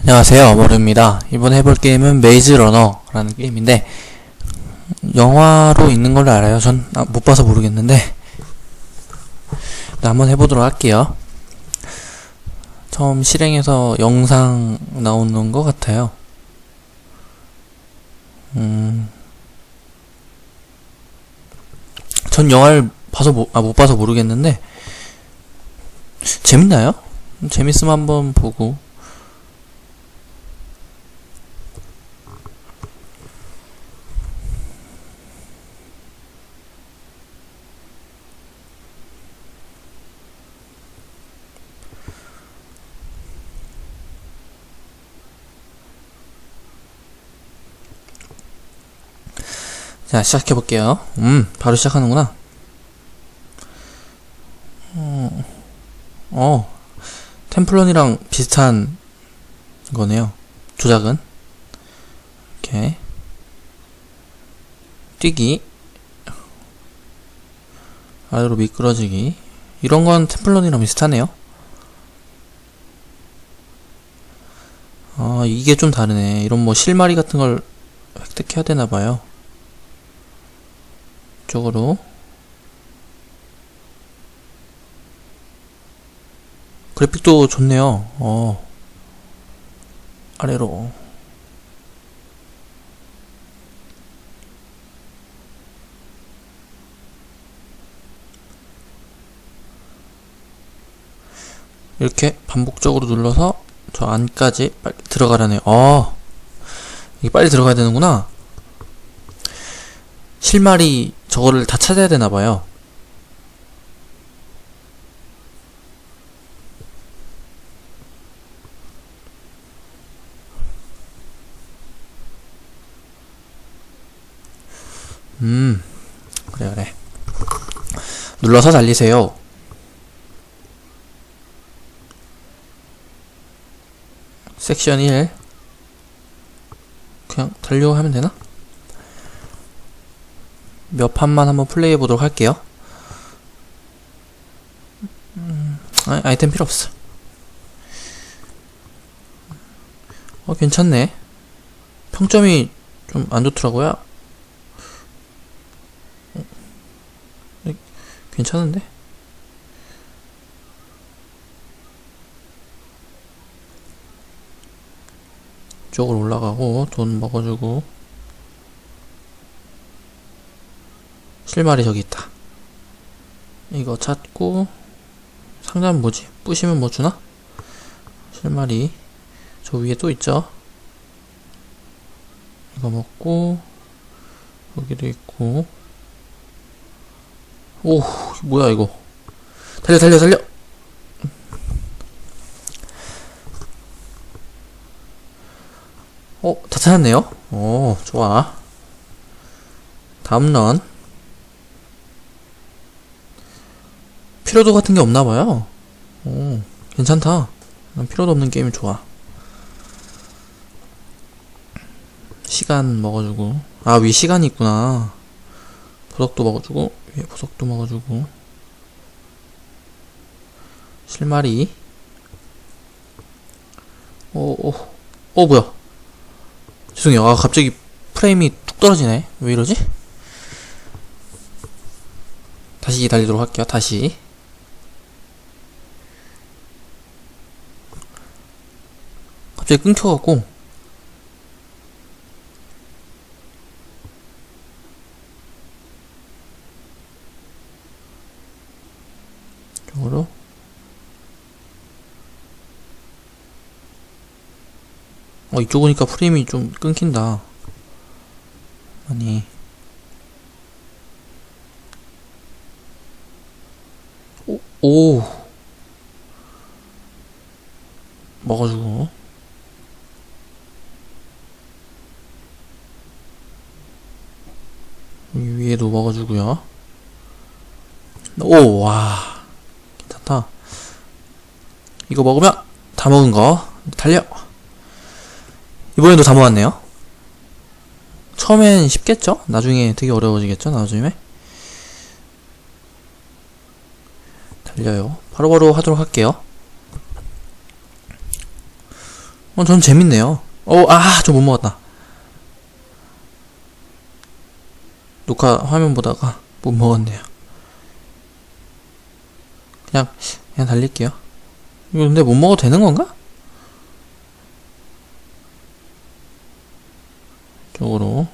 안녕하세요. 머루입니다. 이번에 해볼 게임은 메이즈 러너라는 게임인데 영화로 있는 걸로 알아요. 전 못 봐서 모르겠는데. 네, 한번 해보도록 할게요. 처음 실행해서 영상 나오는 것 같아요. 음, 전 영화를 봐서 모, 아, 못 봐서 모르겠는데 재밌나요? 재밌으면 한번 보고 자, 시작해볼게요. 음, 바로 시작하는구나. 어, 어, 템플런이랑 비슷한 거네요. 조작은. 이렇게. 뛰기. 아래로 미끄러지기. 이런 건 템플런이랑 비슷하네요. 아, 이게 좀 다르네. 이런 뭐 실마리 같은 걸 획득해야 되나봐요. 쪽으로 그래픽도 좋네요. 어. 아래로. 이렇게 반복적으로 눌러서 저 안까지 빨리 들어가라네요. 어. 이게 빨리 들어가야 되는구나. 실마리 저거를 다 찾아야 되나 봐요. 음, 그래, 그래. 눌러서 달리세요. 섹션 1. 그냥 달려 하면 되나? 몇 판만 한번 플레이해 보도록 할게요. 음, 아, 아이 템 필요 없어. 어, 괜찮네. 평점이 좀 안 좋더라고요. 어, 네, 괜찮은데? 쪽으로 올라가고 돈 먹어주고 실마리 저기 있다. 이거 찾고 상자는 뭐지? 부시면 뭐 주나? 실마리 저 위에 또 있죠? 이거 먹고 여기도 있고 오 뭐야 이거 달려 달려 달려 어, 다 찾았네요. 오, 좋아. 다음 런. 피로도 같은 게 없나 봐요. 오, 괜찮다. 난 피로도 없는 게임이 좋아. 시간 먹어주고. 아, 위 시간이 있구나. 보석도 먹어주고, 위에 보석도 먹어주고. 실마리. 오, 오, 오, 뭐야. 죄송해요. 아, 갑자기 프레임이 뚝 떨어지네. 왜 이러지? 다시 달리도록 할게요. 다시. 갑자기 끊겨갖고. 이쪽으로. 어, 이쪽 오니까 프레임이 좀 끊긴다. 아니. 오, 오. 먹어주고. 여기 위에도 먹어주고요. 오, 와. 괜찮다. 이거 먹으면 다 먹은 거. 달려. 이번에도 다 모았네요. 처음엔 쉽겠죠? 나중에 되게 어려워지겠죠? 나중에? 달려요. 바로바로 하도록 할게요. 어, 전 재밌네요. 어, 아, 저 못 먹었다. 녹화 화면 보다가 못 먹었네요. 그냥, 그냥 달릴게요. 이거 근데 못 먹어도 되는 건가? 쪽으로.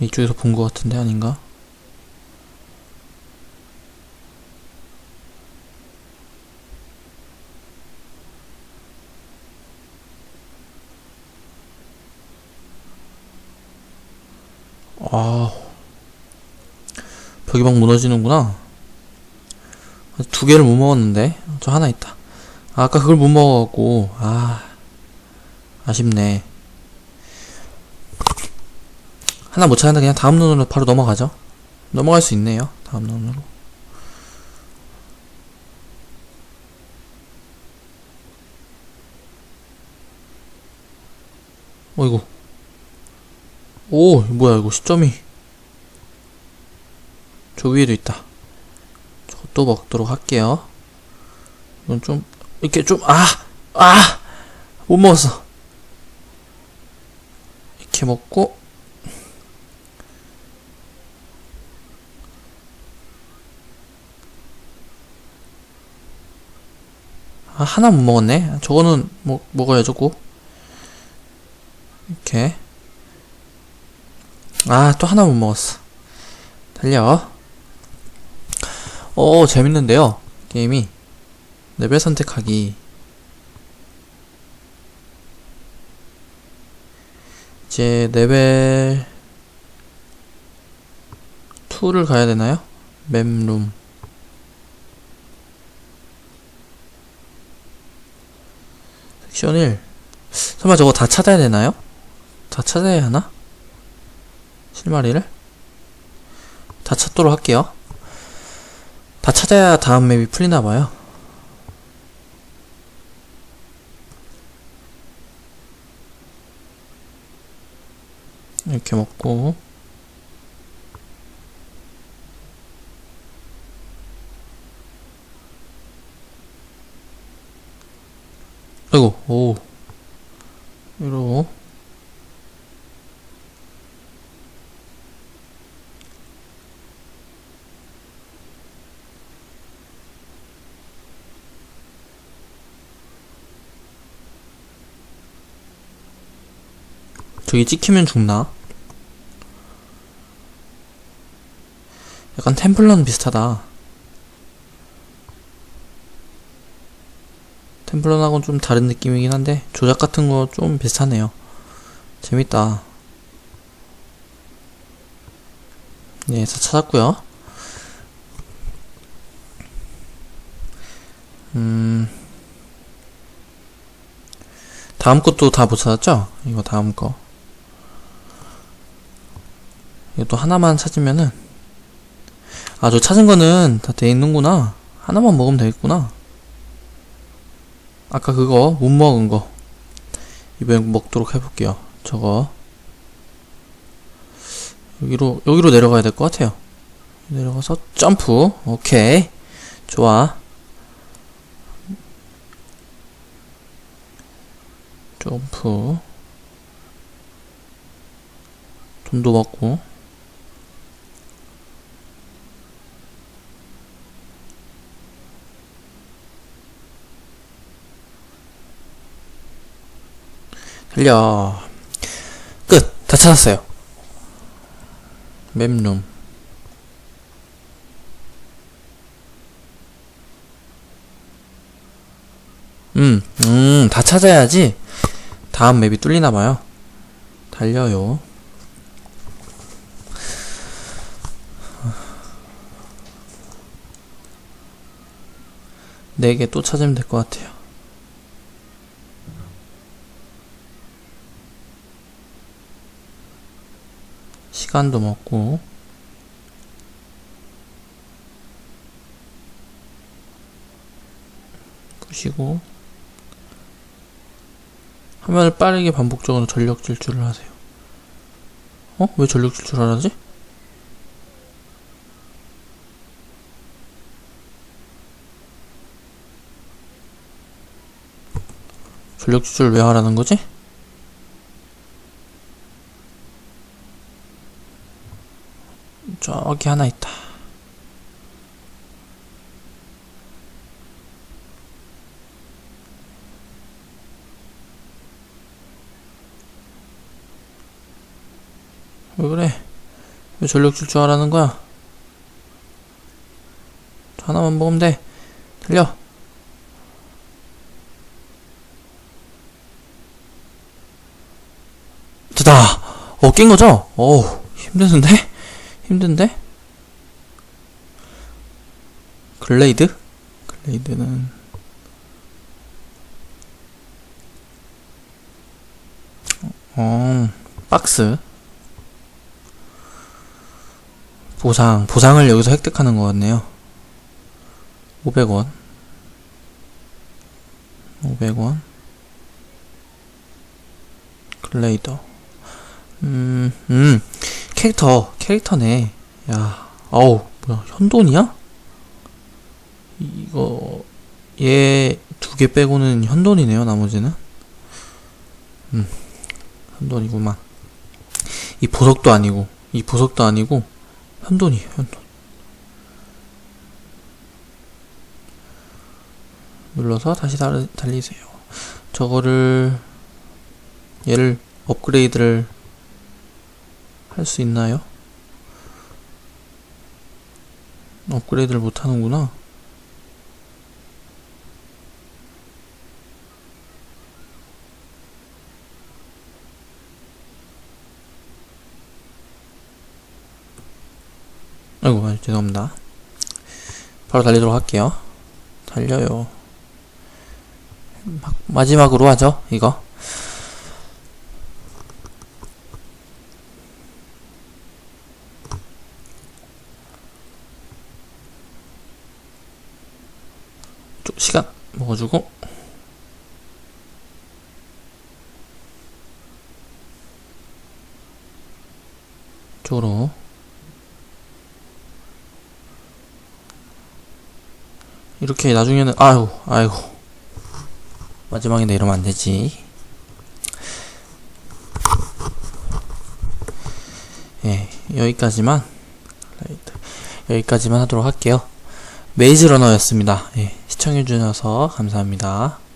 이쪽에서 본 것 같은데 아닌가? 아, 벽이 막 무너지는구나. 두 개를 못 먹었는데 저 하나 있다. 아, 아까 그걸 못 먹어갖고 아 아쉽네. 하나 못 찾는데 그냥 다음 눈으로 바로 넘어가죠. 넘어갈 수 있네요. 다음 눈으로. 어이구. 오, 뭐야, 이거 시점이. 저 위에도 있다. 저것도 먹도록 할게요. 이건 좀, 이렇게 좀, 아! 아! 못 먹었어. 이렇게 먹고, 아, 하나 못 먹었네. 저거는 먹, 먹어야죠, 꼭. 이렇게. 아, 또 하나 못 먹었어. 달려. 어, 재밌는데요. 게임이. 레벨 선택하기. 이제 레벨 2를 가야 되나요? 맵룸. 섹션 1. 설마 저거 다 찾아야 되나요? 다 찾아야 하나? 실마리를? 다 찾도록 할게요. 다 찾아야 다음 맵이 풀리나봐요. 이렇게 먹고 아이고 오 이러고 저기 찍히면 죽나? 약간 템플런 비슷하다. 템플런하고는 좀 다른 느낌이긴 한데 조작 같은 거 좀 비슷하네요. 재밌다. 네, 다 찾았고요. 음, 다음 것도 다 못 찾았죠? 이거 다음 거. 또 하나만 찾으면은. 아 저 찾은 거는 다 돼 있는구나. 하나만 먹으면 되겠구나. 아까 그거 못 먹은 거. 이번에 먹도록 해볼게요. 저거. 여기로 여기로 내려가야 될 것 같아요. 내려가서 점프. 오케이. 좋아. 점프. 돈도 먹고 달려 끝! 다 찾았어요. 맵룸. 음, 음, 다 찾아야지. 다음 맵이 뚫리나봐요. 달려요. 네 개 또 찾으면 될 것 같아요 시간도 먹고 끄시고 화면을 빠르게 반복적으로 전력 질주를 하세요. 어? 왜 전력 질주를 하지? 전력 질주를 왜 하라는 거지? 저기 하나 있다. 왜 그래? 왜 전력 질주하라는 거야? 저 하나만 먹으면 돼. 들려. 됐다. 어, 깬 거죠? 어우, 힘드는데? 힘든데? 글레이드? 글레이드는 어, 박스 보상, 보상을 여기서 획득하는 것 같네요. 500원. 500원. 글레이더. 음, 음, 캐릭터, 캐릭터네. 야, 어우, 뭐야, 현돈이야? 이거, 얘 두 개 빼고는 현돈이네요, 나머지는. 음, 현돈이구만. 이 보석도 아니고, 이 보석도 아니고, 현돈이에요, 현돈. 눌러서 다시 달, 달리세요. 저거를, 얘를 업그레이드를 할 수 있나요? 업그레이드를 못 하는구나. 아이고, 아, 죄송합니다. 바로 달리도록 할게요. 달려요. 막- 마지막으로 하죠, 이거. 좀 시간 먹어주고 쪽으로 이렇게 나중에는 아유 아이고. 마지막인데 이러면 안 되지. 예 여기까지만. 여기까지만 하도록 할게요. 메이즈 러너였습니다. 예, 시청해주셔서 감사합니다